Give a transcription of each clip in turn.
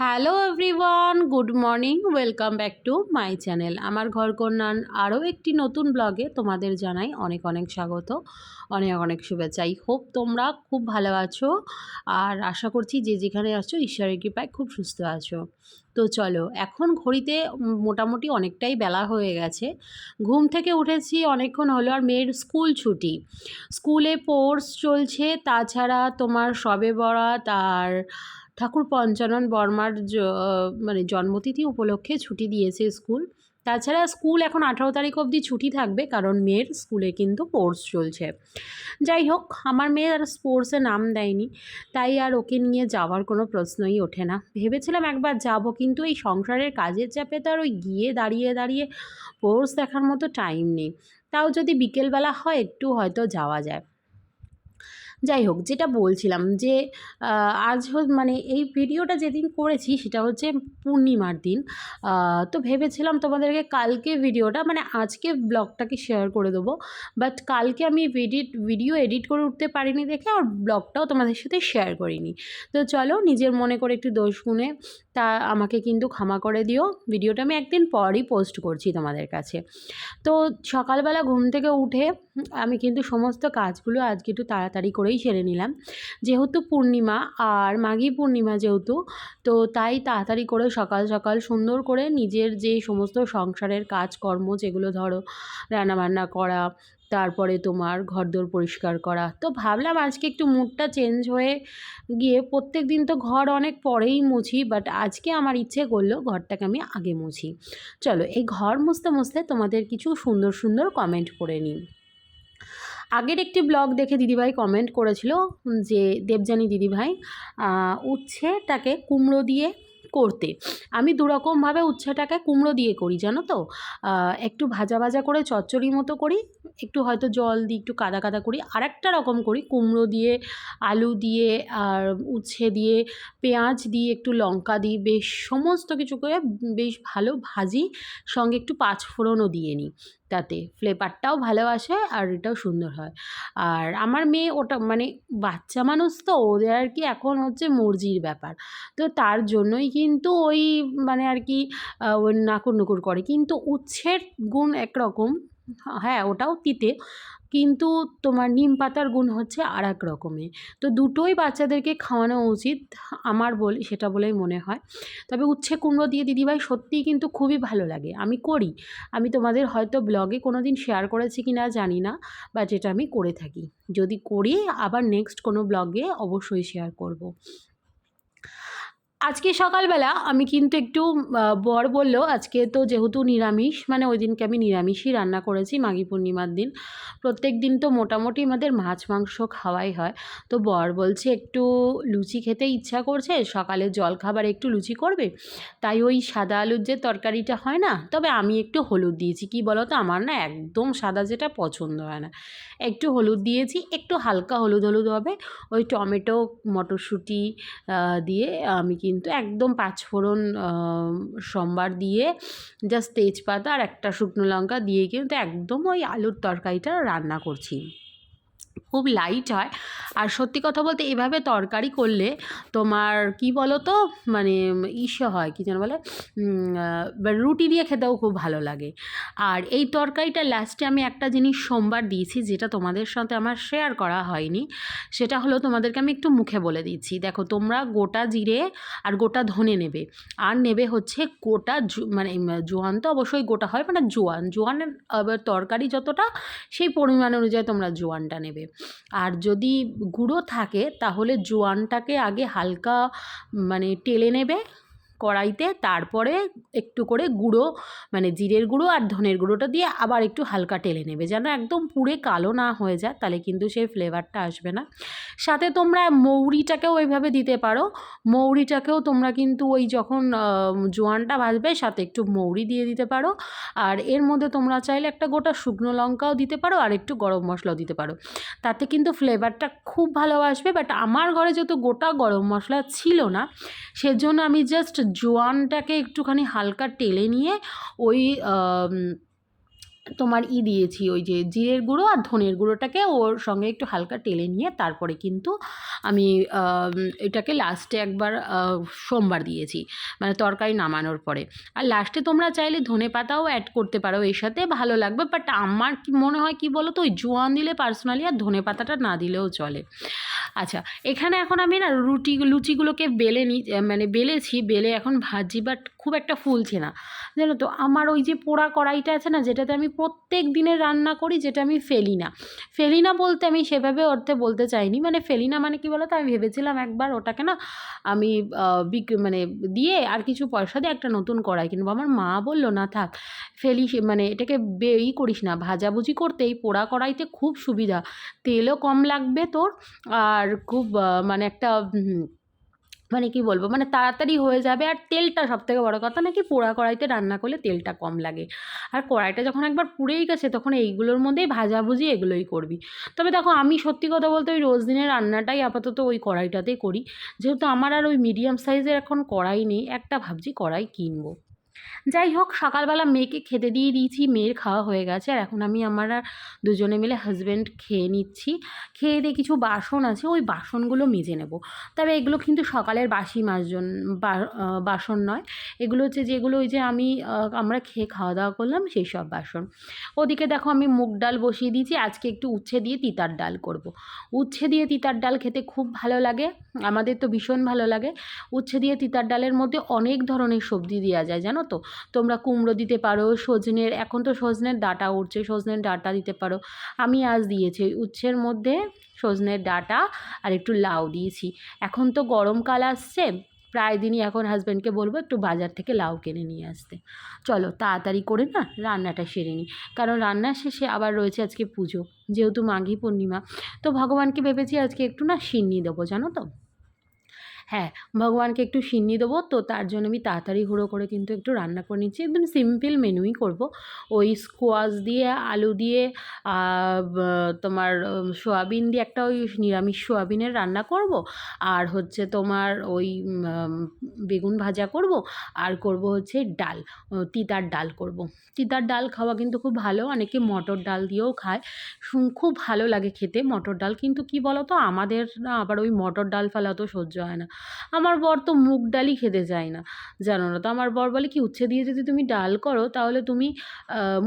Hello everyone good morning welcome back to my channel আমার ঘর কন্যার আরও একটি নতুন ব্লগে তোমাদের জানাই অনেক অনেক স্বাগত, অনেক অনেক শুভেচ্ছা। আই হোপ তোমরা খুব ভালো আছো আর আশা করছি যে যেখানে আছো ঈশ্বরের কৃপায় খুব সুস্থ আছো। তো চলো, এখন ঘড়িতে মোটামুটি অনেকটাই বেলা হয়ে গেছে। ঘুম থেকে উঠেছি, অনেকক্ষণ হলো আর মেয়ের স্কুল ছুটি। স্কুলে কোর্স চলছে, তাছাড়া তোমার সবে বরাত আর ঠাকুর পঞ্চানন বর্মার মানে জন্মতিথি উপলক্ষে ছুটি দিয়েছে স্কুল। তাছাড়া স্কুল এখন আঠারো তারিখ অবধি ছুটি থাকবে, কারণ মেয়ের স্কুলে কিন্তু কোর্স চলছে। যাই হোক, আমার মেয়ে আর স্পোর্টসে নাম দেয়নি, তাই আর ওকে নিয়ে যাওয়ার কোনো প্রশ্নই ওঠে না। ভেবেছিলাম একবার যাব, কিন্তু এই সংসারের কাজের চাপে তো আর ওই গিয়ে দাঁড়িয়ে দাঁড়িয়ে স্পোর্টস দেখার মতো টাইম নেই। তাও যদি বিকেলবেলা হয়, একটু হয়তো যাওয়া যায়। যাই হোক, যেটা বলছিলাম যে আজ মানে এই ভিডিওটা যেদিন করেছি সেটা হচ্ছে পূর্ণিমার দিন। তো ভেবেছিলাম তোমাদেরকে কালকে ভিডিওটা মানে আজকে ব্লগটাকে শেয়ার করে দেবো। বাট কালকে আমি ভিডিট ভিডিও এডিট করে উঠতে পারিনি দেখে, আর ব্লগটাও তোমাদের সাথে শেয়ার করিনি। তো চলো নিজের মনে করে একটু দোষ গুণে তা আমাকে কিন্তু ক্ষমা করে দিও। ভিডিওটা আমি একদিন পরই পোস্ট করছি তোমাদের কাছে। তো সকালবেলা ঘুম থেকে উঠে আমি কিন্তু সমস্ত কাজগুলো আজকে একটু তাড়াতাড়ি করেই সেরে নিলাম। যেহেতু পূর্ণিমা আর মাঘী পূর্ণিমা যেহেতু, তো তাই তাড়াতাড়ি করে সকাল সকাল সুন্দর করে নিজের যে সমস্ত সংসারের কাজকর্ম যেগুলো ধরো রান্নাবান্না করা তারপরে তোমার ঘরদোর পরিষ্কার করা। তো ভাবলাম আজকে একটু মুডটা চেঞ্জ হয়ে গিয়ে প্রত্যেক দিন তো ঘর অনেক পরেই মুছি বাট আজকে আমার ইচ্ছে করল ঘরটাকে আমি আগে মুছি। চলো, এই ঘর মুছতে মুছতে তোমাদের কিছু সুন্দর সুন্দর কমেন্ট করে নিই। আগের একটি ব্লগ দেখে দিদিভাই কমেন্ট করেছিল যে, দেবযানী দিদিভাই উচ্ছেটাকে কুমড়ো দিয়ে করতে। আমি দুরকমভাবে উচ্ছেটাকে কুমড়ো দিয়ে করি, জানো তো? একটু ভাজা ভাজা করে চচ্চড়ি মতো করি, একটু হয়তো জল দিই একটু কাদা কাদা করি, আরেকটা রকম করি, কুমড়ো দিয়ে, আলু দিয়ে, আর উচ্ছে দিয়ে, পেঁয়াজ দিয়ে, একটু লঙ্কা দিই বেশ সমস্ত কিছু করে বেশ ভালো ভাজি, সঙ্গে একটু পাঁচফোড়নও দিয়ে নিই। তাতে। ফ্লেভারটাও ভালো আসে আর এটাও সুন্দর হয়। আর আমার মেয়ে ওটা মানে বাচ্চা মানুষ তো, ওদের আর কি এখন হচ্ছে মর্জির ব্যাপার। তো তার জন্যই কিন্তু ওই মানে আর কি নাকুর নুকুর করে। কিন্তু উচ্ছের গুণ একরকম হ্যাঁ ওটাও তিতে। কিন্তু তোমার নিম পাতার গুণ হচ্ছে আর এক রকমের তো দুটোই বাচ্চাদেরকে খাওয়ানো উচিত আমার বলি, সেটা বলেই মনে হয়। তবে উচ্ছে কুমড়ো দিয়ে দিদিভাই সত্যিই কিন্তু খুবই ভালো লাগে। আমি করি। আমি তোমাদের হয়তো ব্লগে কোনো দিন শেয়ার করেছি কি না জানি না বাট যেটা আমি করে থাকি। যদি করি, আবার নেক্সট কোনো ব্লগে অবশ্যই শেয়ার করব। আজকে সকালবেলা আমি কিন্তু একটু বর বলল, আজকে তো যেহেতু নিরামিষ মানে ওই দিনকে আমি নিরামিষই রান্না করেছি, মাঘী পূর্ণিমার দিন। প্রত্যেক দিন তো মোটামুটি আমাদের মাছ, মাংস খাওয়াই হয়। তো বর বলছে, একটু লুচি খেতে ইচ্ছা করছে, সকালে জল খাবার একটু লুচি করবে? তাই ওই সাদা আলুর যে তরকারিটা হয় না, তবে আমি একটু হলুদ দিয়েছি। কি বলো তো আমার না একদম সাদা যেটা পছন্দ হয় না। একটু হলুদ দিয়েছি, একটু হালকা হলুদ হলুদ হবে। ওই টমেটো, মটরশুঁটি দিয়ে আমি কিন্তু একদম পাঁচফোড়ন সোমবার সম্বার দিয়ে জাস্ট তেজপাতা আর একটা শুকনো লঙ্কা দিয়ে কিন্তু একদম ওই আলুর তরকারিটা রান্না করছি। খুব লাইট হয়। আর সত্যি কথা বলতে এভাবে তরকারি করলে তোমার কি বলো তো মানে ইসে হয়, কি যেন বলে? রুটি দিয়ে খেতেও খুব ভালো লাগে। আর এই তরকারিটা লাস্টে আমি একটা জিনিস সোমবার দিয়েছি, যেটা তোমাদের সাথে আমার শেয়ার করা হয়নি। সেটা হলো তোমাদেরকে আমি একটু মুখে বলে দিচ্ছি। দেখো, তোমরা গোটা জিরে আর গোটা ধনে নেবে। আর নেবে হচ্ছে গোটা মানে জোয়ান তো অবশ্যই গোটা হয় মানে জোয়ান। জোয়ানের তরকারি যতটা, সেই পরিমাণ অনুযায়ী তোমরা জোয়ানটা নেবে। আর যদি গুঁড়ো থাকে তাহলে জোয়ানটাকে আগে হালকা মানে টেলে নেবে কড়াইতে, তারপরে একটু করে গুঁড়ো মানে জিরের গুঁড়ো আর ধনের গুঁড়োটা দিয়ে আবার একটু হালকা টেলে নেবে। যেন একদম পুড়ে কালো না হয়ে যায়, তাহলে কিন্তু সেই ফ্লেভারটা আসবে না। সাথে তোমরা মৌরিটাকেও ওইভাবে দিতে পারো। মৌরিটাকেও তোমরা কিন্তু ওই যখন জোয়ানটা ভাজবে, সাথে একটু মৌরি দিয়ে দিতে পারো। আর এর মধ্যে তোমরা চাইলে একটা গোটা শুকনো লঙ্কাও দিতে পারো আর একটু গরম মশলাও দিতে পারো। তাতে কিন্তু ফ্লেভারটা খুব ভালো আসবে। বাট আমার ঘরে যেহেতু গোটা গরম মশলা ছিল না, সেজন্য আমি জাস্ট জোয়ানটাকে একটুখানি হালকা টেলে নিয়ে ওই তোমার ই দিয়েছি, ওই যে জিরের গুঁড়ো আর ধনের গুঁড়োটাকে ওর সঙ্গে একটু হালকা টেলে নিয়ে তারপরে কিন্তু আমি এটাকে লাস্টে একবার সোমবার দিয়েছি মানে তরকারি নামানোর পরে। আর লাস্টে তোমরা চাইলে ধনে পাতাও অ্যাড করতে পারো এর সাথে, ভালো লাগবে বাট আমার কি মনে হয় কি বলো তো ওই জোয়ান দিলে পার্সোনালি আর ধনে পাতাটা না দিলেও চলে। আচ্ছা এখানে এখন আমি না রুটি লুচিগুলোকে বেলে নি মানে বেলেছি বেলে এখন ভাজি বাট খুব একটা ফুলছে না। জানো তো আমার ওই যে পোড়া কড়াইটা আছে না যেটাতে আমি প্রত্যেক দিনের রান্না করি যেটা আমি ফেলি না ফেলি না বলতে আমি সেভাবে অর্থে বলতে চাইনি মানে ফেলি না মানে কি বলতো আমি ভেবেছিলাম একবার ওটাকে না আমি আহ, বিক মানে দিয়ে আর কিছু পয়সা দিয়ে একটা নতুন কড়াই কিনবো। আমার মা বলল না থাক ফেলিস মানে এটাকে বে ই করিস না ভাজাভুজি করতে এই পোড়া কড়াইতে খুব সুবিধা। তেলও কম লাগবে তোর আর খুব মানে একটা মানে কি বলব মানে তাড়াতাড়ি হয়ে যাবে। আর তেলটা সব থেকে বড়ো কথা নাকি পোড়া কড়াইতে রান্না করলে তেলটা কম লাগে। আর কড়াইটা যখন একবার পুড়েই গেছে, তখন এইগুলোর মধ্যেই ভাজাভুজি এগুলোই করবি। তবে দেখো, আমি সত্যি কথা বলতে ওই রোজ দিনের রান্নাটাই আপাতত ওই কড়াইটাতেই করি। যেহেতু আমার আর ওই মিডিয়াম সাইজের এখন কড়াই নেই, একটা ভাবছি কড়াই কিনবো। যাই হোক, সকালবেলা মেয়েকে খেতে দিয়ে দিয়েছি, মেয়ের খাওয়া হয়ে গেছে। আর এখন আমি আমার আর দুজনে মিলে হাজব্যান্ড খেয়ে নিচ্ছি। খেয়ে দিয়ে কিছু বাসন আছে, ওই বাসনগুলো মেজে নেব। তবে এগুলো কিন্তু সকালের বাসি মাসজন বাসন নয়। এগুলো হচ্ছে যেগুলো ওই যে আমি আমরা খেয়ে খাওয়া দাওয়া করলাম, সেই সব বাসন। ওদিকে দেখো আমি মুগ ডাল বসিয়ে দিয়েছি। আজকে একটু উচ্ছে দিয়ে তিতার ডাল করব। উচ্ছে দিয়ে তিতার ডাল খেতে খুব ভালো লাগে। আমাদের তো ভীষণ ভালো লাগে। উচ্ছে দিয়ে তিতার ডালের মধ্যে অনেক ধরনের সবজি দেওয়া যায়, জানো তো? তোমরা কুমড়ো দিতে পারো, সজনের, এখন তো সজনের ডাটা উঠছে সজনের ডাঁটা দিতে পারো। আমি আজ দিয়েছি উচ্ছের মধ্যে সজনের ডাটা আর একটু লাউ দিয়েছি। এখন তো গরমকাল আসছে, প্রায় দিনই এখন হাজব্যান্ডকে বলব একটু বাজার থেকে লাউ কিনে নিয়ে আসতে। চলো তাড়াতাড়ি করে না রান্নাটা সেরে নিই, কারণ রান্নার শেষে আবার রয়েছে আজকে পুজো, যেহেতু মাঘী পূর্ণিমা। তো ভগবানকে ভেবেছি আজকে একটু না সিন্নি দেবো, জানো তো? হ্যাঁ ভগবানকে একটু সিন্নি দেবো, তো তার জন্য আমি তাড়াতাড়ি হুড়ো করে কিন্তু একটু রান্না করে নিচ্ছি। একদম সিম্পল মেনুই করব। ওই স্কোয়াশ দিয়ে, আলু দিয়ে তোমার সোয়াবিন দিয়ে একটা ওই নিরামিষ সোয়াবিনের রান্না করব। আর হচ্ছে তোমার ওই বেগুন ভাজা করব। আর করব হচ্ছে ডাল তিতার ডাল করব। তিতার ডাল খাওয়া কিন্তু খুব ভালো, অনেকে মটর ডাল দিয়েও খায়। খুব ভালো লাগে খেতে মটর ডাল। কিন্তু কি বলো তো আমাদের না আবার ওই মটর ডাল ফেলা তো সহ্য হয় না। আমার বর তো মুগ ডালই খেতে চায় না। জানো না তো, আমার বর বলে কি, উচ্ছে দিয়ে যদি তুমি ডাল করো, তাহলে তুমি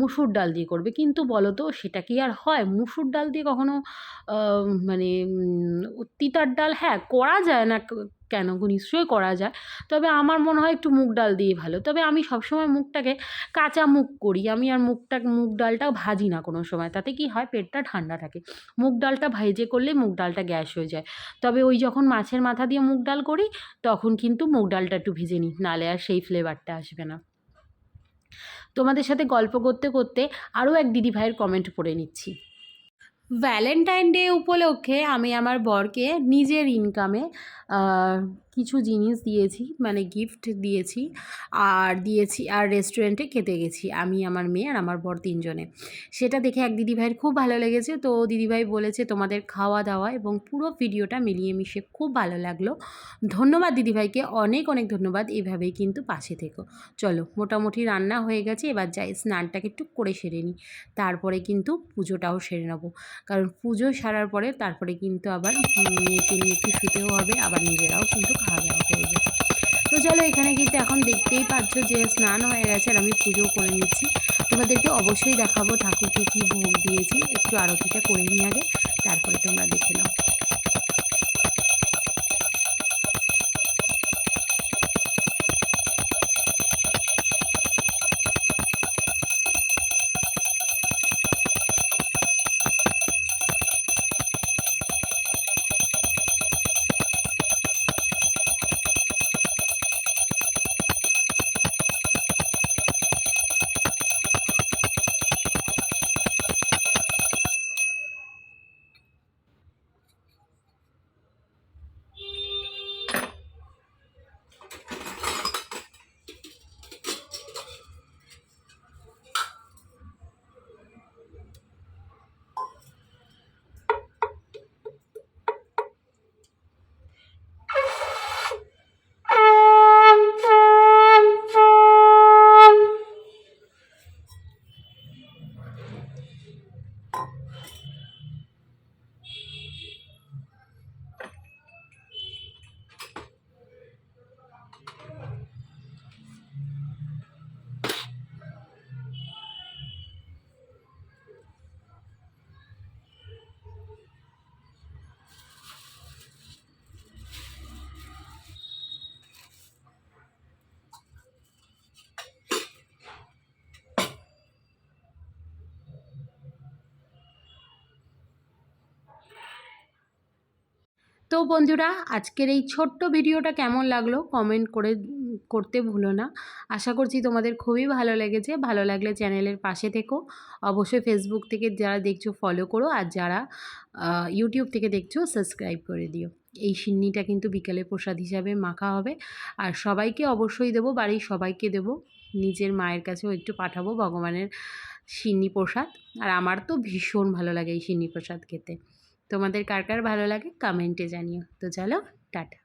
মুসুর ডাল দিয়ে করবে। কিন্তু বলো তো, সেটা কি আর হয়? মুসুর ডাল দিয়ে কখনো মানে তিতার ডাল? হ্যাঁ করা যায় না। কেন? নিশ্চয়ই করা যায়। তবে আমার মনে হয় একটু মুগ ডাল দিয়ে ভালো। তবে আমি সবসময় মুগটাকে কাঁচা মুগ করি। আমি আর মুগটা, মুগ ডালটা ভাজি না কোনো সময়। তাতে কি হয়? পেটটা ঠান্ডা থাকে। মুগ ডালটা ভেজে করলে মুগ ডালটা গ্যাস হয়ে যায়। তবে ওই যখন মাছের মাথা দিয়ে মুগ ডাল করি, তখন কিন্তু মুগ ডালটা একটু ভিজে নিই। নালে আর সেই ফ্লেভারটা আসবে না। তোমাদের সাথে গল্প করতে করতে আরও এক দিদি ভাইয়ের কমেন্ট পড়ে নিচ্ছি। ভ্যালেন্টাইন ডে উপলক্ষে আমি আমার বরকে নিজের ইনকামে কিছু জিনিস দিয়েছি মানে গিফট দিয়েছি, আর দিয়েছি, আর রেস্টুরেন্টে খেতে গেছি, আমি, আমার মেয়ে আর আমার বর তিনজনে। সেটা দেখে এক দিদিভাইয়ের খুব ভালো লেগেছে। তো দিদিভাই বলেছে, তোমাদের খাওয়া দাওয়া এবং পুরো ভিডিওটা মিলিয়ে মিশে খুব ভালো লাগল। ধন্যবাদ দিদিভাইকে, অনেক অনেক ধন্যবাদ। এভাবেই কিন্তু পাশে থেকো। চলো, মোটামুটি রান্না হয়ে গেছে, এবার যাই, স্নানটাকে একটু করে সেরে নিই। তারপরে কিন্তু পুজোটাও সেরে নেব। কারণ পুজো সারার পরে, তারপরে কিন্তু আবার মেয়েকে নিয়ে একটু শুতেও হবে, আবার নিজেরাও কিন্তু খাওয়া দাওয়া করবে তো চলো এখানে কিন্তু এখন দেখতেই পাচ্ছ যে স্নান হয়ে গেছে আর আমি পুজো করে নিচ্ছি। তোমাদেরকে অবশ্যই দেখাবো ঠাকুরকে কী ভোগ দিয়েছি। একটু আরতিটা করে নিয়ে আগে, তারপরে তোমরা দেখে নাও। বন্ধুরা, আজকের এই ছোট্ট ভিডিওটা কেমন লাগল কমেন্ট করে, করতে ভুলো না। আশা করছি তোমাদের খুবই ভালো লেগেছে। ভালো লাগলে চ্যানেলের পাশে থেকো। অবশ্যই ফেসবুক থেকে যারা দেখছ ফলো করো আর যারা ইউটিউব থেকে দেখছ সাবস্ক্রাইব করে দিও। এই সিন্নিটা কিন্তু বিকেলে প্রসাদ হিসাবে মাখা হবে। আর সবাইকে অবশ্যই দেবো, বাড়ির সবাইকে দেবো। নিজের মায়ের কাছেও একটু পাঠাবো ভগবানের সিন্নি প্রসাদ। আর আমার তো ভীষণ ভালো লাগে এই সিন্নি প্রসাদ খেতে। তোমাদের কার কার ভালো লাগে কমেন্টে জানিও। তো চলো টাটা।